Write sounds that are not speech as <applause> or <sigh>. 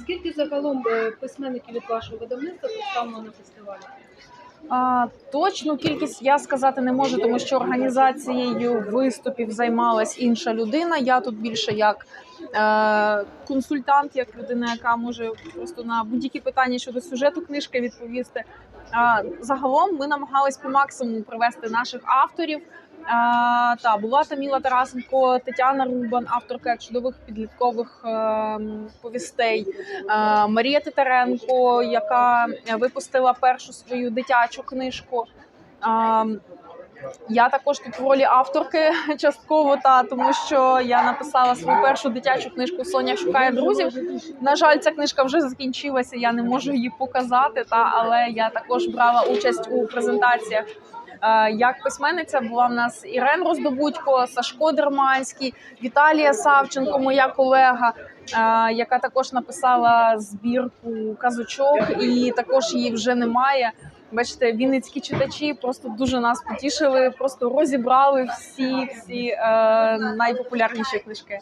Скільки загалом е, письменників від вашого видавництва представлено на фестивалі? А, точну кількість я сказати не можу, тому що організацією виступів займалась інша людина. Я тут більше як е, консультант, як людина, яка може просто на будь-які питання щодо сюжету книжки відповісти. А, загалом ми намагались по максимуму привести наших авторів. Та була Таміла Тарасенко, Тетяна Рубан, авторка чудових підліткових е, повістей. Е, Марія Титаренко, яка випустила першу свою дитячу книжку. Е, Я також тут в ролі авторки <laughs> частково, та тому що я написала свою першу дитячу книжку Соня шукає друзів. На жаль, ця книжка вже закінчилася. Я не можу її показати. Та але я також брала участь у презентаціях. Е, Як письменниця була в нас Ірен Роздобудько, Сашко Дерманський, Віталія Савченко, моя колега, е, яка також написала збірку казочок, і також її вже немає. Бачите, вінницькі читачі просто дуже нас потішили, просто розібрали всі всі е, найпопулярніші книжки.